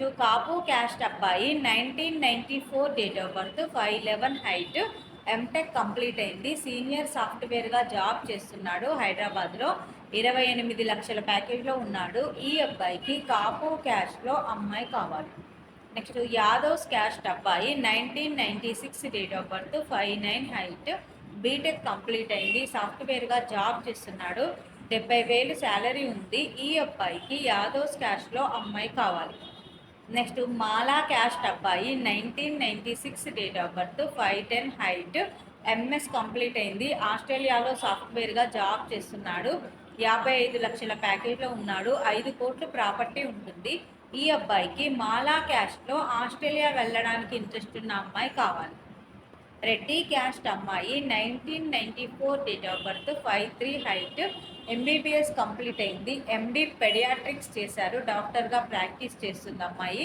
Next Kapu caste అబ్బాయి nineteen ninety four date of birth five eleven height. MTech complete అయింది. Senior సాఫ్ట్వేర్గా job చేస్తున్నాడు. హైదరాబాద్లో ఇరవై ఎనిమిది లక్షల ప్యాకేజ్లో ఉన్నాడు. ఈ అబ్బాయికి కాపు క్యాష్లో అమ్మాయి కావాలి. నెక్స్ట్ యాదవ్స్ క్యాస్ట్ అబ్బాయి nineteen ninety six date of birth five nine height. BTech complete అయింది. సాఫ్ట్వేర్గా జాబ్ చేస్తున్నాడు. డెబ్బై వేలు శాలరీ ఉంది. ఈ అబ్బాయికి యాదవ్స్ క్యాష్లో అమ్మాయి కావాలి. నెక్స్ట్ మాలా క్యాస్ట్ అబ్బాయి nineteen ninety six date of birth five ten height MS complete అయింది. ఆస్ట్రేలియాలో సాఫ్ట్వేర్గా జాబ్ చేస్తున్నాడు. యాభై ఐదు లక్షల ప్యాకేజ్లో ఉన్నాడు. ఐదు కోట్లు ప్రాపర్టీ ఉంటుంది. ఈ అబ్బాయికి మాలా క్యాస్ట్లో ఆస్ట్రేలియా వెళ్ళడానికి ఇంట్రెస్ట్ ఉన్న అమ్మాయి కావాలి. రెడ్డి క్యాస్ట్ అమ్మాయి nineteen ninety four date of birth five three height MBBS complete అయింది. ఎండి పెడియాట్రిక్స్ చేశారు. డాక్టర్గా ప్రాక్టీస్ చేస్తుంది అమ్మాయి.